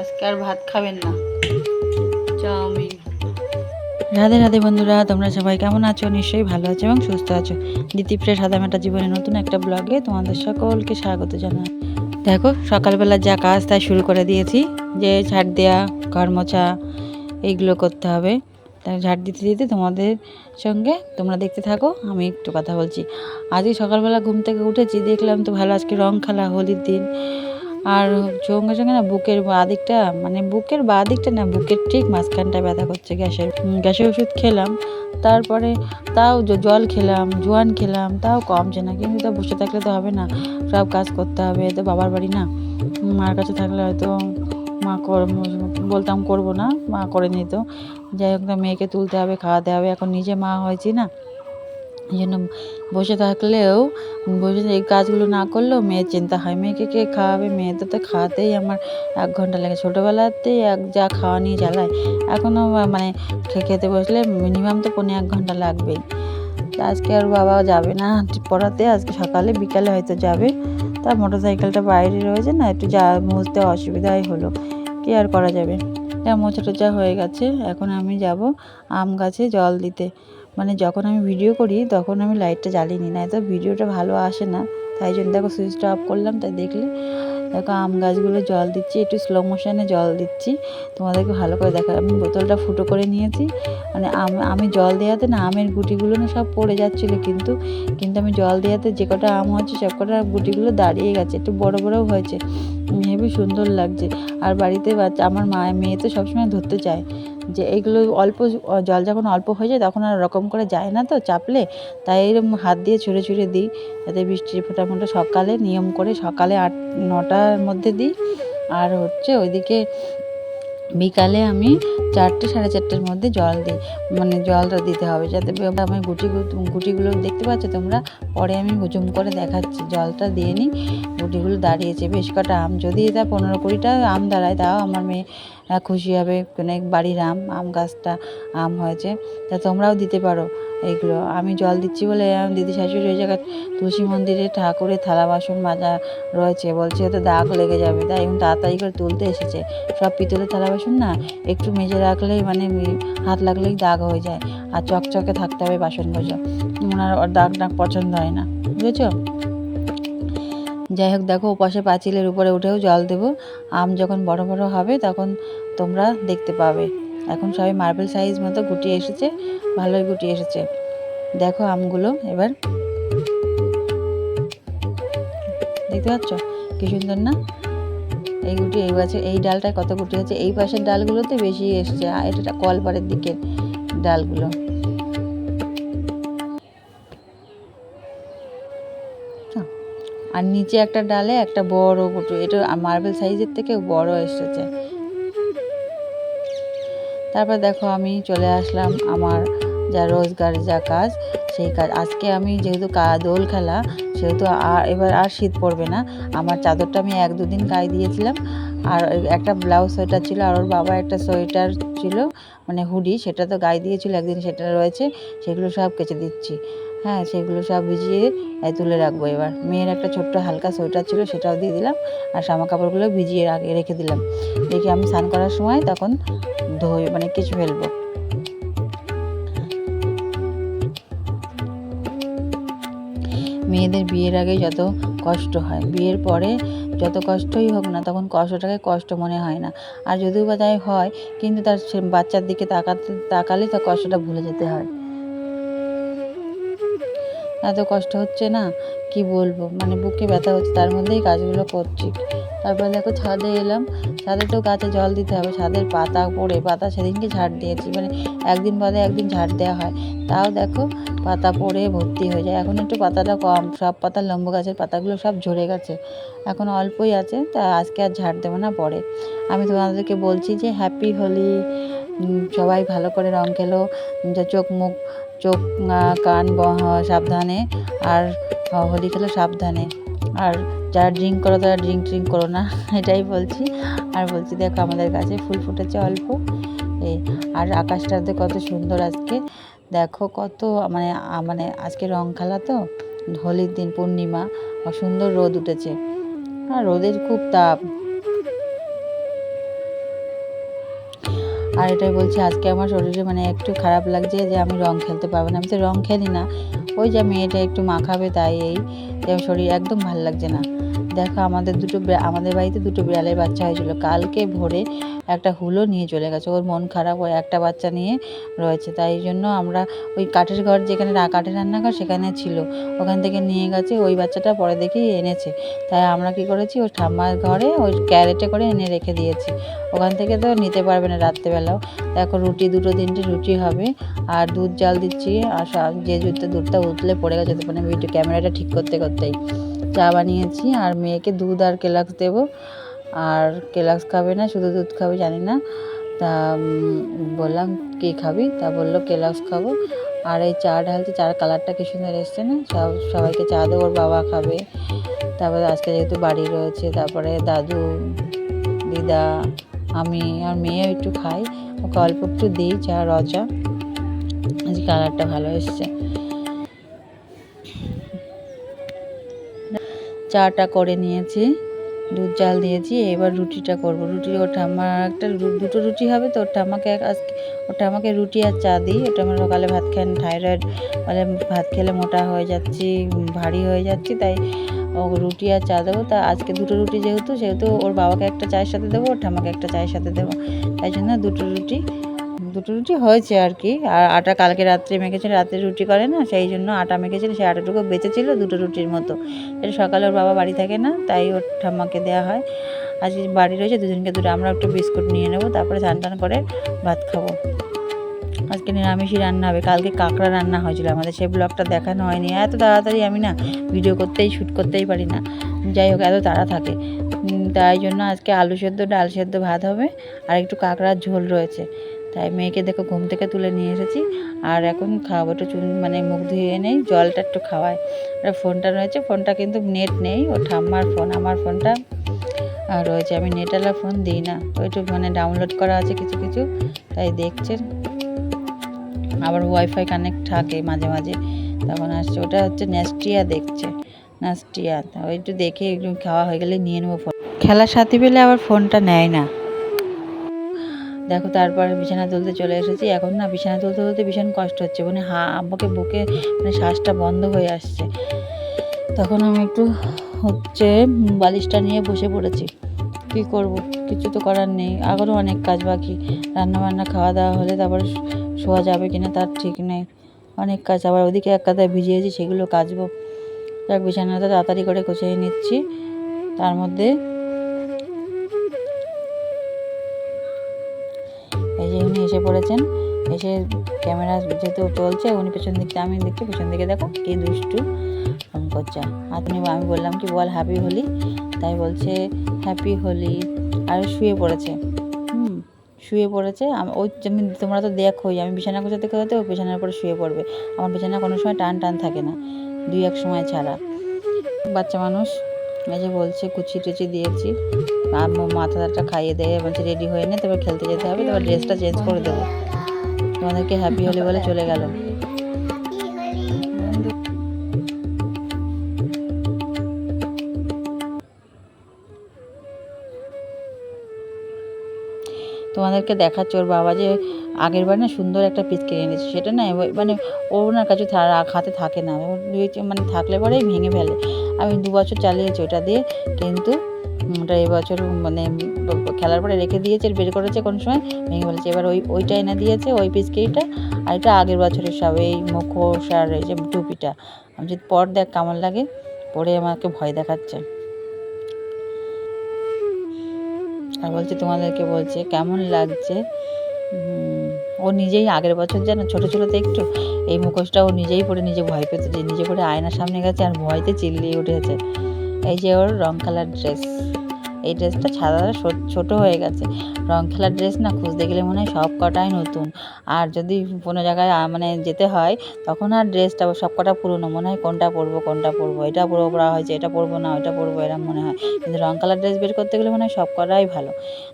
আজকে আর ভাত খাবেন না। চাউমিন। রাধে রাধে বন্ধুরা, তোমরা সবাই কেমন আছো? নিশ্চয়ই ভালো আছো এবং সুস্থ আছো। দ্বিতীপ্রের সাদা মেটা জীবনে নতুন একটা ব্লগে তোমাদের সকলকে স্বাগত জানাই। দেখো, সকালবেলা যা কাজ তাই শুরু করে দিয়েছি, যে ঝাড় দেওয়া ঘর মোছা, এইগুলো করতে হবে। তাই ঝাড় দিতে দিতে তোমাদের সঙ্গে তোমরা দেখতে থাকো, আমি একটু কথা বলছি। আজকে সকালবেলা ঘুম থেকে উঠেছি, দেখলাম তো ভালো আজকে রং খেলা, হোলির দিন। আর সঙ্গে সঙ্গে না বুকের বা দিকটা মানে বুকের বা দিকটা না, বুকের ঠিক মাঝখানটা ব্যথা করছে গ্যাসের গ্যাসের ওষুধ খেলাম। তারপরে তাও জল খেলাম, জোয়ান খেলাম, তাও কমছে না। কিন্তু তা বসে থাকলে তো হবে না, সব কাজ করতে হবে। তো বাবার বাড়ি না, মার কাছে থাকলে হয়তো মা বলতাম করব না, মা করে নিত যাই হোক মেয়েকে তুলতে হবে, খাওয়াতে হবে। এখন নিজে মা হয়েছি না এই জন্য বসে থাকলেও, বসে এই কাজগুলো না করলেও মেয়ের চিন্তা হয়। মেয়েকে কে খাওয়াবে? মেয়ে তো তো খাওয়াতেই আমার এক ঘণ্টা লাগে। ছোটোবেলাতেই এক যা খাওয়া নিয়ে জ্বালায়। এখনও মানে খেতে বসলে মিনিমাম তো পনেরো এক ঘণ্টা লাগবেই। আজকে আর বাবা যাবে না। পড়াতে আজকে সকালে, বিকালে হয়তো যাবে। তা মোটর সাইকেলটা বাইরে রয়েছে না, একটু যা মুছতে অসুবিধাই হলো। কি আর করা যাবে? মোছা টোচা হয়ে গেছে। এখন আমি যাব আম গাছে জল দিতে। মানে যখন আমি ভিডিও করি, তখন আমি লাইটটা জ্বালিয়ে নিই। না তো ভিডিওটা ভালো আসে না। তাই জন্য দেখো সুইচটা অফ করলাম, তাই দেখলে দেখো আম গাছগুলো জল দিচ্ছি, একটু স্লো মোশনে জল দিচ্ছি। তোমাদেরকে ভালো করে দেখা, আমি বোতলটা ফুটো করে নিয়েছি। মানে আম জল দেওয়াতে না আমের গুটিগুলো না সব পড়ে যাচ্ছিল কিন্তু কিন্তু আমি জল দেওয়াতে যে কটা আম হচ্ছে, সব কটা গুটিগুলো দাঁড়িয়ে গেছে। একটু বড় বড়ও হয়েছে। হেবি সুন্দর লাগছে। আর বাড়িতে বাচ্চা, আমার মা, মেয়ে তো সবসময় ধরতে চায়। যে এইগুলো অল্প জল যখন অল্প হয়ে যায় তখন আর ওরকম করে যায় না তো চাপলে, তাই এরকম হাত দিয়ে ছুঁড়ে ছুঁড়ে দিই। যাতে বৃষ্টির ফোঁটা ফোঁটা সকালে নিয়ম করে সকালে আট, নটার মধ্যে দিই। আর হচ্ছে ওইদিকে বিকালে আমি চারটে, সাড়ে চারটের মধ্যে জল দিই। মানে জলটা দিতে হবে। যাতে আমি গুটি গুটিগুলো দেখতে পাচ্ছ তোমরা? পরে আমি হুজুম করে দেখাচ্ছি। জলটা দিয়ে নিই। গুটিগুলো দাঁড়িয়েছে। বেশ কটা আম। যদি এটা পনেরো কুড়িটা আম দাঁড়ায়, তাও আমার মেয়ে খুশি হবে। অনেক বাড়ির আম আম গাছটা, আম হয়েছে। তা তোমরাও দিতে পারো এইগুলো আমি জল দিচ্ছি বলে দিদি শাশুড়ি ওই জায়গায় তুলসী মন্দিরে ঠাকুরের থালা বাসন মাজা রয়েছে। বলছে তো দাগ লেগে যাবে। তাই এবং তাড়াতাড়ি করে তুলতে এসেছে। সব পিতলের থালা বাসন না একটু মেজে রাখলেই মানে হাত লাগলেই দাগ হয়ে যায়। আর চকচকে থাকতে হবে বাসন বাসনগুলো ওনার দাগ দাগ পছন্দ হয় না। বুঝেছ? যাই হোক দেখো ওপাশে পাঁচিলের উপরে উঠেও জল দেবো। আম যখন বড় বড় হবে তখন তোমরা দেখতে পাবে। এখন সবাই মার্বেল সাইজ মতো গুটিয়ে এসেছে, ভালোই গুটিয়ে এসেছে। দেখো আমগুলো এবার। দেখতে পাচ্ছ? কি সুন্দর না? এই গুটি, এই গাছে, এই ডালটায় কত গুটি হচ্ছে এই পাশের ডালগুলোতে বেশি এসছে। এটা কলপাড়ের দিকের ডালগুলো। আর নিচে একটা ডালে একটা বড় গুটি। এটা মার্বেল সাইজের থেকে বড় এসেছে। তারপর দেখো আমি চলে আসলাম আমার যা রোজগার যা কাজ, সেই কাজ। আজকে আমি যেহেতু কা- দোল খেলা, সেহেতু আর এবার আর শীত পড়বে না। আমার চাদরটা আমি এক দুদিন গায়ে দিয়েছিলাম। আর একটা ব্লাউজ সোয়েটার ছিল আর ওর বাবা একটা সোয়েটার ছিল মানে হুডি, সেটা তো গায়ে দিয়েছিল, একদিন সেটা রয়েছে, সেগুলো সব কেচে দিচ্ছি। হ্যাঁ সেগুলো সব ভিজিয়ে তুলে রাখব এবার। মেয়ের একটা ছোট্ট হালকা সোয়েটার ছিল, সেটাও দিয়ে দিলাম। আর জামা কাপড়গুলো ভিজিয়ে রাখে, রেখে দিলাম। রেখে আমি স্নান করার সময় তখন ধুই মানে কিছু ফেলব। মেয়েদের বিয়ের আগে যত কষ্ট হয়, বিয়ের পরে যত কষ্টই হোক না, তখন কষ্টটাকে কষ্ট মনে হয় না। আর যদিও বা তাই হয়, কিন্তু তার বাচ্চার দিকে তাকাতে, তাকালে তার কষ্টটা ভুলে যেতে হয়। এত কষ্ট হচ্ছে না? কি বলব? মানে বুকে ব্যথা হচ্ছে, তার মধ্যেই কাজগুলো করছি। তারপর দেখো ছাদে এলাম, ছাদে তো গাছে জল দিতে হবে, ছাদের পাতা পড়ে, পাতা সেদিনকে ঝাড় দিয়েছি মানে একদিন বাদে একদিন ঝাড় দেওয়া হয়। তাও দেখো পাতা পড়ে ভর্তি হয়ে যায়। এখন একটু পাতাটা কম, সব পাতা লম্ব গাছের পাতাগুলো সব ঝরে গেছে। এখন অল্পই আছে, তা আজকে আর ঝাড় দেবো না পরে। আমি তোমাদেরকে বলছি যে হ্যাপি হোলি সবাই ভালো করে রং খেলো। চোখ মুখ, চোখ কান সাবধানে। আর হোলি খেলো সাবধানে। আর যারা ড্রিঙ্ক করো, তারা ড্রিঙ্ক ট্রিঙ্ক করো না। এটাই বলছি। আর বলছি, দেখো আমাদের গাছে ফুল ফুটেছে অল্প। আর আকাশটাতে কত সুন্দর আজকে। দেখো কত মানে মানে আজকে রং খেলা তো। হোলির দিন, পূর্ণিমা সুন্দর রোদ উঠেছে। আর রোদের খুব তাপ। আর এটাই বলছি, আজকে আমার শরীরে মানে একটু খারাপ লাগছে যে আমি রং খেলতে পারব না। আমি তো রং খেলি না। ওই যে মেয়েটা একটু মাখাবে তাই এই, যে শরীর একদম ভালো লাগছে না। দেখো আমাদের দুটো আমাদের বাড়িতে দুটো বিড়ালের বাচ্চা হয়েছিল। কালকে ভোরে একটা হুলো নিয়ে চলে গেছে। ওর মন খারাপ ওই একটা বাচ্চা নিয়ে রয়েছে। তাই জন্য আমরা ওই কাঠের ঘর যেখানে কাঠের রান্নাঘর সেখানে ছিল। ওখান থেকে নিয়ে গেছে। ওই বাচ্চাটা পরে দেখি এনেছে। তাই আমরা কি করেছি? ওই ঠাম্মার ঘরে ওই ক্যারেটে করে এনে রেখে দিয়েছি। ওখান থেকে তো নিতে পারবে না রাত্রেবেলাও। দেখো রুটি, দুটো তিনটে রুটি হবে। আর দুধ জাল দিচ্ছি। আর যে জুতো দুধটা উতলে পড়ে গেছে মানে ভিডিও ক্যামেরাটা ঠিক করতে, করতেই চা বানিয়েছি আর মেয়েকে দুধ আর কেলাক্স দেবো। আর কেলাক্স খাবে না, শুধু দুধ খাবে, জানি না। তা বললাম, কী খাবি? তা বলল, কেলাক্স খাব। আর এই চা ঢালছে, চার কালারটা কি সুন্দর এসছে না? সব, সবাইকে চা দেবো, ওর বাবা খাবে। তারপরে আজকে যেহেতু বাড়ি রয়েছে, তারপরে দাদু, দিদা, আমি আর মেয়েও একটু খাই। ওকে অল্প একটু দিই চা, রচা। আজকে কালারটা ভালো এসছে। চাটা করে নিয়েছি। দুধ জাল দিয়েছি, এবার রুটিটা করব। রুটি ওটা আমার একটা দুটো রুটি হবে তো ওটা আমাকে আজকে ওটা ঠাম্মাকে রুটি আর চা দিই। ওটা আমার সকালে ভাত খান থাইরয়েড মানে ভাত খেলে মোটা হয়ে যাচ্ছি, ভারী হয়ে যাচ্ছি, তাই ও রুটি আর চা দেবো। তা আজকে দুটো রুটি যেহেতু, সেহেতু ওর বাবাকে একটা চায়ের সাথে দেবো ওটা ঠাম্মাকে একটা চায়ের সাথে দেবো। তাই জন্য দুটো রুটি দুটো রুটি হয়েছে আর কি। আর আটা কালকে রাত্রে মেখেছিল, রাত্রে রুটি করে না, সেই জন্য আটা মেখেছিল, সেই আটাটুকু বেঁচেছিল দুটো রুটির মতো। এটা সকালে ওর বাবা বাড়ি থাকে না, তাই ওর ঠাম্মাকে দেওয়া হয়। আজকে বাড়ি রয়েছে, দুজনকে দুটো, আমরা একটু বিস্কুট নিয়ে নেব, তারপরে স্নান টান করে ভাত খাব। আজকে নিরামিষই রান্না হবে, কালকে কাঁকড়া রান্না হয়েছিল আমাদের সেই ব্লগটা দেখানো হয়নি। এত তাড়াতাড়ি আমি না ভিডিও করতেই, শ্যুট করতেই পারি না। যাই হোক, এত তাড়া থাকে। তাই জন্য আজকে আলু সেদ্ধ, ডাল সেদ্ধ ভাত হবে, আর একটু কাঁকড়ার ঝোল রয়েছে। তাই মেয়েকে দেখো ঘুম থেকে তুলে নিয়ে এসেছি। আর এখন খাওয়াবো একটু চুন মানে মুখ ধুয়ে নেই জলটা একটু খাওয়াই। আর ফোনটা রয়েছে, ফোনটা কিন্তু নেট নেই, ও ঠাম্মার ফোন, আমার ফোনটা। রয়েছে, আমি নেটওয়ালা ফোন দিই না ওইটু মানে ডাউনলোড করা আছে কিছু কিছু, তাই দেখছেন আবার ওয়াইফাই কানেক্ট থাকে মাঝে মাঝে, তখন আসছে, ওটা হচ্ছে নেস্টিয়া দেখছে ওই একটু দেখে একটু খাওয়া হয়ে গেলে নিয়ে নেব ফোন। খেলার সাথী পেলে আবার ফোনটা নেয় না। দেখো, তারপরে বিছানা তুলতে চলে এসেছি। এখন না, বিছানা তুলতে তুলতে ভীষণ কষ্ট হচ্ছে। মানে হা আব্বাকে বুকে মানে শ্বাসটা বন্ধ হয়ে আসছে। তখন আমি একটু হচ্ছে বালিশটা নিয়ে বসে পড়েছি। কী করব? কিছু তো করার নেই। আবারও অনেক কাজ বাকি। রান্না বান্না খাওয়া দাওয়া হলে তারপর শোয়া যাবে কিনা তার ঠিক নেই। অনেক কাজ। আবার ওদিকে এক কাদায় ভিজিয়েছি, সেগুলো কাচবো। যাক, বিছানাটা তাড়াতাড়ি করে গুছিয়ে নিচ্ছি। তার মধ্যে উনি এসে পড়েছেন। এসে ক্যামেরা যেহেতু চলছে, উনি পেছন দিকটা আমি দেখছি, পেছন দিকে দেখো কি দুষ্টু এরকম করছে আর তুমি আমি বললাম কি, বল হ্যাপি হোলি? তাই বলছে হ্যাপি হোলি। আর শুয়ে পড়েছে। হুম, শুয়ে পড়েছে। আম- ওই যেমন তোমরা তো দেখোই, আমি বিছানা গোছাতে গোছাতে ও বিছানার উপরে শুয়ে পড়বে। আমার বিছানা কোনো সময় টান টান থাকে না দুই এক সময় ছাড়া। বাচ্চা মানুষ। যে বলছে, কুচি টুচি দিয়েছি। মাথাটা খাইয়ে দেয়, বলছে রেডি হয়ে নে, তারপর খেলতে যেতে হবে, তারপর ড্রেসটা চেঞ্জ করে দেবো। তোমাদেরকে হ্যাপি হলে বলে চলে গেল। তোমাদেরকে দেখাচ্ছে, ওর বাবা যে আগের বার না সুন্দর একটা পিস কিনে এনেছে। সেটা না মানে ওনার কাছে হাতে থাকে না। মানে থাকলে পরেই ভেঙে ফেলে। আমি দু বছর চালিয়েছি ওটা দিয়ে, কিন্তু ওটা এবছর মানে খেলার পরে রেখে দিয়েছে, বের করেছে কোন সময় ভেঙে ফেলেছে এবার ওই, ওইটা এনে দিয়েছে, ওই পিস কেইটা আর এটা আগের বছরের সব, এই মুখোশ আর এই যে টুপিটা। আমি যদি পর দেখ কেমন লাগে, পরে আমাকে ভয় দেখাচ্ছে। আর বলছে, তোমাদেরকে বলছে, কেমন লাগছে? ও নিজেই আগের বছর যেন ছোটো ছোটোতে একটু এই মুখোশটা ও নিজেই পরে নিজে ভয় পেত যে নিজে পরে আয়নার সামনে গেছে আর ভয়তে চিল্লিয়ে উঠেছে। এই যে ওর রং কালার ড্রেস এই ড্রেসটা সাদা ছো- ছোট হয়ে গেছে। রং খেলার ড্রেস না খুঁজতে গেলে মনে হয় সব কটাই নতুন। আর যদি কোনো জায়গায় মানে যেতে হয়, তখন আর ড্রেসটা সব কটা পুরনো। মনে হয় কোনটা পরবো কোনটা পরবো। এটা পরবো পরা হয়েছে, এটা পরবো না, ওইটা পরবো, এরম মনে হয়। কিন্তু রং কালার ড্রেস বের করতে গেলে মনে হয় সব কটাই ভালো।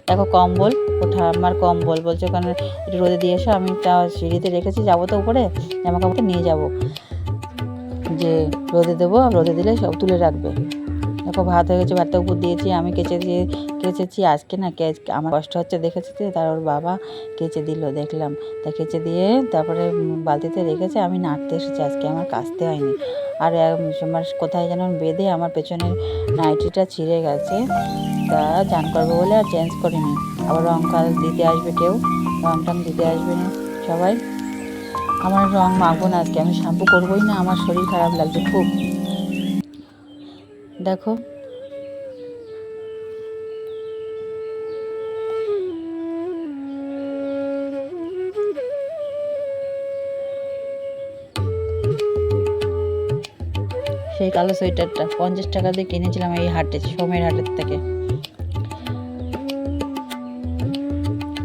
দেখো কম্বল, ওঠা আমার কম্বল। বলছে ওখানে রোদে দিয়ে এসো, আমি তা সিঁড়িতে রেখেছি, যাব তো উপরে জামা কাপড় নিয়ে যাব। যে রোদে দেবো, রোদে দিলে সব তুলে রাখবে। দেখো ভাত হয়ে গেছে, ভাতটা উপর দিয়েছি, আমি কেচে দিয়ে কেচেছি। আজকে না কে আমার কষ্ট হচ্ছে, দেখেছি তার ওর বাবা কেচে দিল, দেখলাম। তা কেচে দিয়ে তারপরে বালতিতে রেখেছে, আমি নাড়তে এসেছি, আজকে আমার কাচতে হয়নি। আর আমার কোথায় যেন বেঁধে আমার পেছনের নাইটিটা ছিঁড়ে গেছে, তা চান করব বলে আর চেঞ্জ করিনি। আবার রং কাল দিতে আসবে কেউ? রং টং দিতে আসবে না সবাই? আমার রং মাখবো না আজকে, আমি শ্যাম্পু করবোই না, আমার শরীর খারাপ লাগছে খুব। দেখো। সেই কালো সোয়েটারটা, পঞ্চাশ টাকা দিয়ে কিনেছিলাম এই হাটে, সোমের হাটের থেকে।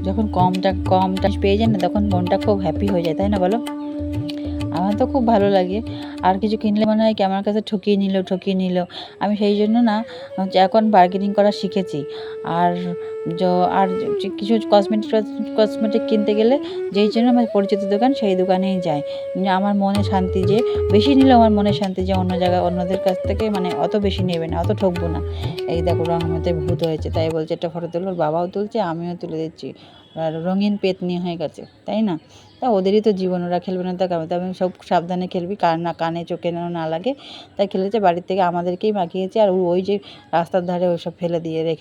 যখন কম টাকা কম টাকা পেয়ে যায় না, তখন মনটা খুব হ্যাপি হয়ে যায়, তাই না বলো? আমার তো খুব ভালো লাগে। আর কিছু কিনলে মনে হয় কি আমার কাছে ঠকিয়ে নিল ঠকিয়ে নিল। আমি সেই জন্য না এখন বার্গেনিং করা শিখেছি। আর আর কিছু কসমেটিক কসমেটিক কিনতে গেলে যেই জন্য আমার পরিচিত দোকান সেই দোকানেই যাই যে আমার মনে শান্তি যে, বেশি নিলেও আমার মনে শান্তি যে অন্য জায়গায় অন্যদের কাছ থেকে মানে অত বেশি নেবে না, অত ঠকবো না। এই দেখো রং মধ্যে ভূত হয়েছে, তাই বলছে একটা ফটো তুলো বাবাও তুলছে, আমিও তুলে দিচ্ছি। আর রঙিন পেতনি হয়ে গেছে, তাই না? তা ওদেরই তো জীবন, ওরা খেলবে না, তা তা আমি সব সাবধানে খেলবি, কার না, কানে, চোখে যেন না লাগে। তাই খেলেছে, বাড়ির থেকে আমাদেরকেই মাখিয়েছে আর ওই যে রাস্তার ধারে ওই সব ফেলে দিয়ে রেখে